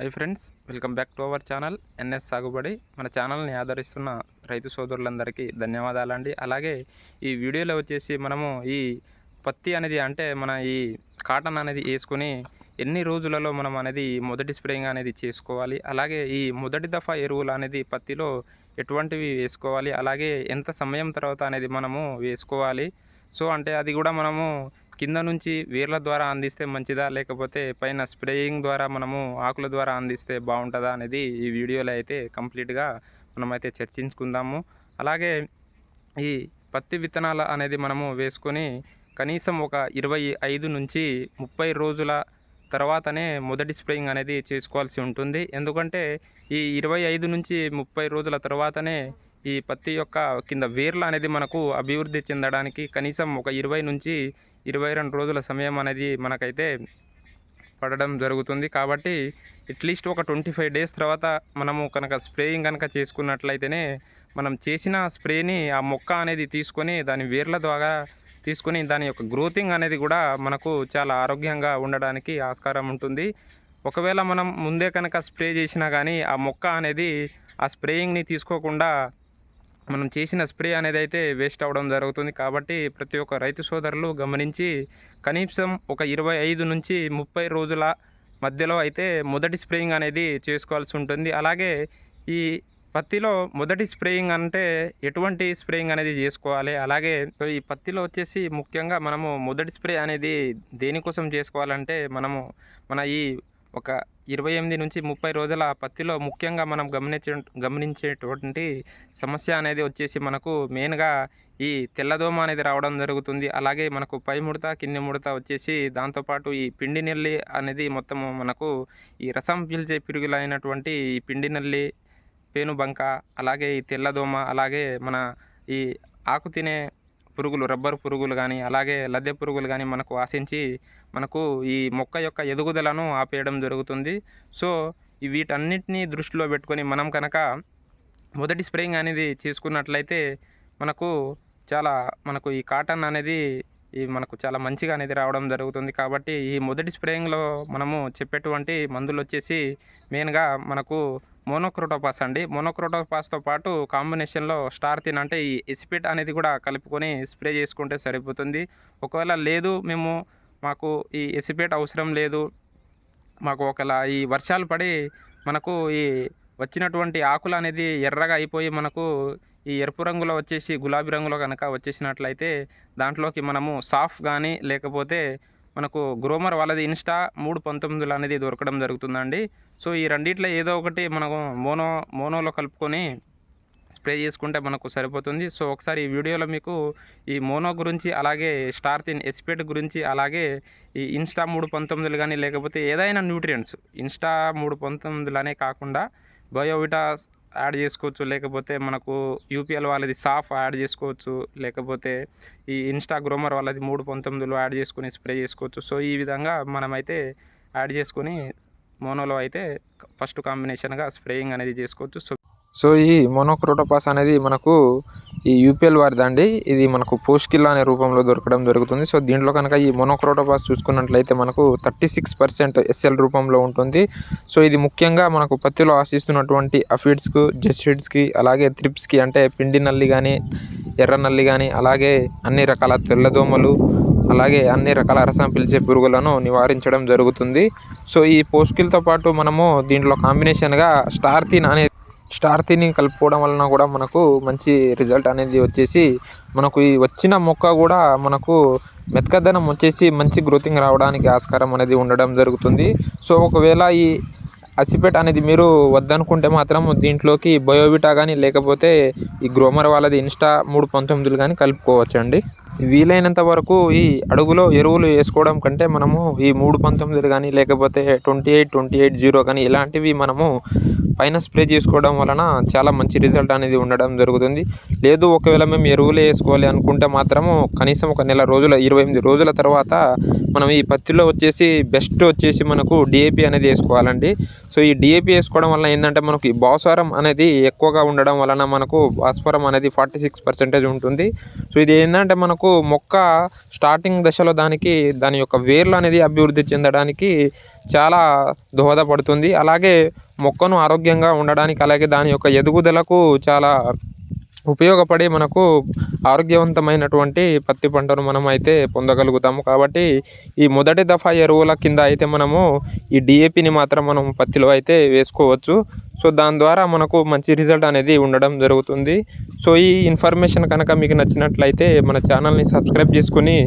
Hi friends welcome back to our channel N S Sagubadi మన ఛానల్ని ఆదరిస్తున్న రైతు సోదరులందరికీ ధన్యవాదాలండి. అలాగే ఈ వీడియోలో వచ్చేసి మనము ఈ పత్తి అనేది అంటే మన ఈ కాటన్ అనేది వేసుకొని ఎన్ని రోజులలో మనం అనేది మొదటి స్ప్రేయింగ్ అనేది చేసుకోవాలి. అలాగే ఈ మొదటి దఫా ఎరువులు అనేది పత్తిలో ఎటువంటివి వేసుకోవాలి. అలాగే ఎంత సమయం తర్వాత అనేది మనము వేసుకోవాలి. సో అంటే అది కూడా మనము కింద నుంచి వేర్ల ద్వారా అందిస్తే మంచిదా? లేకపోతే పైన స్ప్రేయింగ్ ద్వారా మనము ఆకుల ద్వారా అందిస్తే బాగుంటుందా? అనేది ఈ వీడియోలో అయితే కంప్లీట్గా మనమైతే చర్చించుకుందాము. అలాగే ఈ పత్తి విత్తనాలు అనేది మనము వేసుకొని కనీసం ఒక ఇరవై ఐదు నుంచి ముప్పై రోజుల తర్వాతనే మొదటి స్ప్రేయింగ్ అనేది చేసుకోవాల్సి ఉంటుంది. ఎందుకంటే ఈ ఇరవై ఐదు నుంచి ముప్పై రోజుల తర్వాతనే ఈ పత్తి యొక్క కింద వేర్లు అనేది మనకు అభివృద్ధి చెందడానికి కనీసం ఒక ఇరవై నుంచి ఇరవై రెండు రోజుల సమయం అనేది మనకైతే పడడం జరుగుతుంది. కాబట్టి అట్లీస్ట్ ఒక ట్వంటీ ఫైవ్ డేస్ తర్వాత మనము కనుక స్ప్రేయింగ్ కనుక చేసుకున్నట్లయితేనే మనం చేసిన స్ప్రేని ఆ మొక్క అనేది తీసుకొని దాని వేర్ల ద్వారా తీసుకొని దాని యొక్క గ్రోతింగ్ అనేది కూడా మనకు చాలా ఆరోగ్యంగా ఉండడానికి ఆస్కారం ఉంటుంది. ఒకవేళ మనం ముందే కనుక స్ప్రే చేసినా కానీ ఆ మొక్క అనేది ఆ స్ప్రేయింగ్ని తీసుకోకుండా మనం చేసిన స్ప్రే అనేది అయితే వేస్ట్ అవ్వడం జరుగుతుంది కాబట్టి ప్రతి ఒక్క రైతు సోదరులు గమనించి కనీసం ఒక ఇరవై ఐదు నుంచి ముప్పై రోజుల మధ్యలో అయితే మొదటి స్ప్రేయింగ్ అనేది చేసుకోవాల్సి ఉంటుంది. అలాగే ఈ పత్తిలో మొదటి స్ప్రేయింగ్ అంటే ఎటువంటి స్ప్రేయింగ్ అనేది చేసుకోవాలి? అలాగే ఈ పత్తిలో వచ్చేసి ముఖ్యంగా మనము మొదటి స్ప్రే అనేది దేనికోసం చేసుకోవాలంటే మనము మన ఈ ఒక ఇరవై ఎనిమిది నుంచి ముప్పై రోజుల పత్తిలో ముఖ్యంగా మనం గమనించే గమనించేటువంటి సమస్య అనేది వచ్చేసి మనకు మెయిన్గా ఈ తెల్లదోమ అనేది రావడం జరుగుతుంది. అలాగే మనకు పై ముడత కింది ముడత వచ్చేసి దాంతోపాటు ఈ పిండి నెల్లి అనేది మొత్తము మనకు ఈ రసం పీల్చే పిరుగులైనటువంటి ఈ పిండి నెల్లి పేనుబంక అలాగే ఈ తెల్లదోమ అలాగే మన ఈ ఆకు తినే పురుగులు రబ్బర్ పురుగులు కానీ అలాగే లద్దె పురుగులు కానీ మనకు ఆశించి మనకు ఈ మొక్క యొక్క ఎదుగుదలను ఆపేయడం జరుగుతుంది. సో వీటన్నిటిని దృష్టిలో పెట్టుకొని మనం కనుక మొదటి స్ప్రేయింగ్ అనేది చేసుకున్నట్లయితే మనకు చాలా మనకు ఈ కాటన్ అనేది ఈ మనకు చాలా మంచిగా అనేది రావడం జరుగుతుంది. కాబట్టి ఈ మొదటి స్ప్రేయింగ్లో మనము చెప్పేటువంటి మందులు వచ్చేసి మెయిన్గా మనకు మోనోక్రోటోపాస్ అండి. మోనోక్రోటోపాస్తో పాటు కాంబినేషన్లో స్టార్తిన్ అంటే ఈ ఎసిపిట్ అనేది కూడా కలుపుకొని స్ప్రే చేసుకుంటే సరిపోతుంది. ఒకవేళ లేదు మేము మాకు ఈ ఎసిపేట్ అవసరం లేదు. మాకు ఒకవేళ ఈ వర్షాలు పడి మనకు ఈ వచ్చినటువంటి ఆకులు అనేది ఎర్రగా అయిపోయి మనకు ఈ ఎరుపు రంగులో వచ్చేసి గులాబీ రంగులో కనుక వచ్చేసినట్లయితే దాంట్లోకి మనము సాఫ్ కానీ లేకపోతే మనకు గ్రోమర్ వాళ్ళది ఇన్స్టా మూడు పంతొమ్మిదిలో అనేది దొరకడం జరుగుతుందండి. సో ఈ రెండిట్లో ఏదో ఒకటి మనకు మోనో మోనోలో కలుపుకొని స్ప్రే చేసుకుంటే మనకు సరిపోతుంది. సో ఒకసారి ఈ వీడియోలో మీకు ఈ మోనో గురించి అలాగే స్టార్తిన్ ఎస్పేట్ గురించి అలాగే ఈ ఇన్స్టా మూడు పంతొమ్మిదిలు కానీ లేకపోతే ఏదైనా న్యూట్రియంట్స్ ఇన్స్టా మూడు పంతొమ్మిదిలనే కాకుండా బయోవిటా యాడ్ చేసుకోవచ్చు. లేకపోతే మనకు యూపీఎల్ వాళ్ళది సాఫ్ యాడ్ చేసుకోవచ్చు. లేకపోతే ఈ ఇన్స్టా గ్రోమర్ వాళ్ళది మూడు పంతొమ్మిదిలో యాడ్ చేసుకొని స్ప్రే చేసుకోవచ్చు. సో ఈ విధంగా మనమైతే యాడ్ చేసుకొని మోనోలో అయితే ఫస్ట్ కాంబినేషన్గా స్ప్రేయింగ్ అనేది చేసుకోవచ్చు. సో సో ఈ మోనోక్రోటోపాస్ అనేది మనకు ఈ యూపీఎల్ వారిదండి. ఇది మనకు పోస్కిల్ అనే రూపంలో దొరకడం జరుగుతుంది. సో దీంట్లో కనుక ఈ మోనోక్రోటోపాస్ చూసుకున్నట్లయితే మనకు థర్టీ సిక్స్ పర్సెంట్ ఎస్ఎల్ రూపంలో ఉంటుంది. సో ఇది ముఖ్యంగా మనకు పత్తిలో ఆశిస్తున్నటువంటి అఫిడ్స్కు జెస్టిడ్స్కి అలాగే త్రిప్స్కి అంటే పిండి నల్లి కానీ ఎర్ర నల్లి కానీ అలాగే అన్ని రకాల తెల్లదోమలు అలాగే అన్ని రకాల రసం పిలిచే పురుగులను నివారించడం జరుగుతుంది. సో ఈ పోస్కిల్తో పాటు మనము దీంట్లో కాంబినేషన్గా స్టార్తిన్ అనే స్టార్తిని కలుపుకోవడం వలన కూడా మనకు మంచి రిజల్ట్ అనేది వచ్చేసి మనకు ఈ వచ్చిన మొక్క కూడా మనకు మెతకదనం వచ్చేసి మంచి గ్రోతింగ్ రావడానికి ఆస్కారం అనేది ఉండడం జరుగుతుంది. సో ఒకవేళ ఈ అసిపెట్ అనేది మీరు వద్దనుకుంటే మాత్రం దీంట్లోకి బయోవిటా కానీ లేకపోతే ఈ గ్రోమర్ వాళ్ళది ఇన్స్టా మూడు పంతొమ్మిదిలు కానీ కలుపుకోవచ్చండి. వీలైనంత వరకు ఈ అడుగులో ఎరువులు వేసుకోవడం కంటే మనము ఈ మూడు పంతొమ్మిదిలు కానీ లేకపోతే twenty eight twenty eight zero కానీ ఇలాంటివి మనము పైన స్ప్రే చేసుకోవడం వలన చాలా మంచి రిజల్ట్ అనేది ఉండడం జరుగుతుంది. లేదు ఒకవేళ మేము ఎరువులే వేసుకోవాలి అనుకుంటే మాత్రము కనీసం ఒక నెల రోజుల ఇరవై ఎనిమిది రోజుల తర్వాత మనం ఈ పత్తిలో వచ్చేసి బెస్ట్ వచ్చేసి మనకు డిఏపి అనేది వేసుకోవాలండి. సో ఈ డిఏపి వేసుకోవడం వలన ఏంటంటే మనకి భాస్వరం అనేది ఎక్కువగా ఉండడం వలన మనకు భాస్వరం అనేది ఫార్టీ సిక్స్ పర్సెంటేజ్ ఉంటుంది. సో ఇది ఏంటంటే మనకు మొక్క స్టార్టింగ్ దశలో దానికి దాని యొక్క వేర్లు అనేది అభివృద్ధి చెందడానికి చాలా దోహదపడుతుంది. అలాగే మొక్కను ఆరోగ్యంగా ఉండడానికి అలాగే దాని యొక్క ఎదుగుదలకు చాలా ఉపయోగపడి మనకు ఆరోగ్యవంతమైనటువంటి పత్తి పంటను మనం అయితే పొందగలుగుతాము. కాబట్టి ఈ మొదటి దఫా ఎరువుల కింద అయితే మనము ఈ డిఏపిని మాత్రం మనం పత్తిలో అయితే వేసుకోవచ్చు. సో దాని ద్వారా మనకు మంచి రిజల్ట్ అనేది ఉండడం జరుగుతుంది. సో ఈ ఇన్ఫర్మేషన్ కనుక మీకు నచ్చినట్లయితే మన ఛానల్ని సబ్స్క్రైబ్ చేసుకుని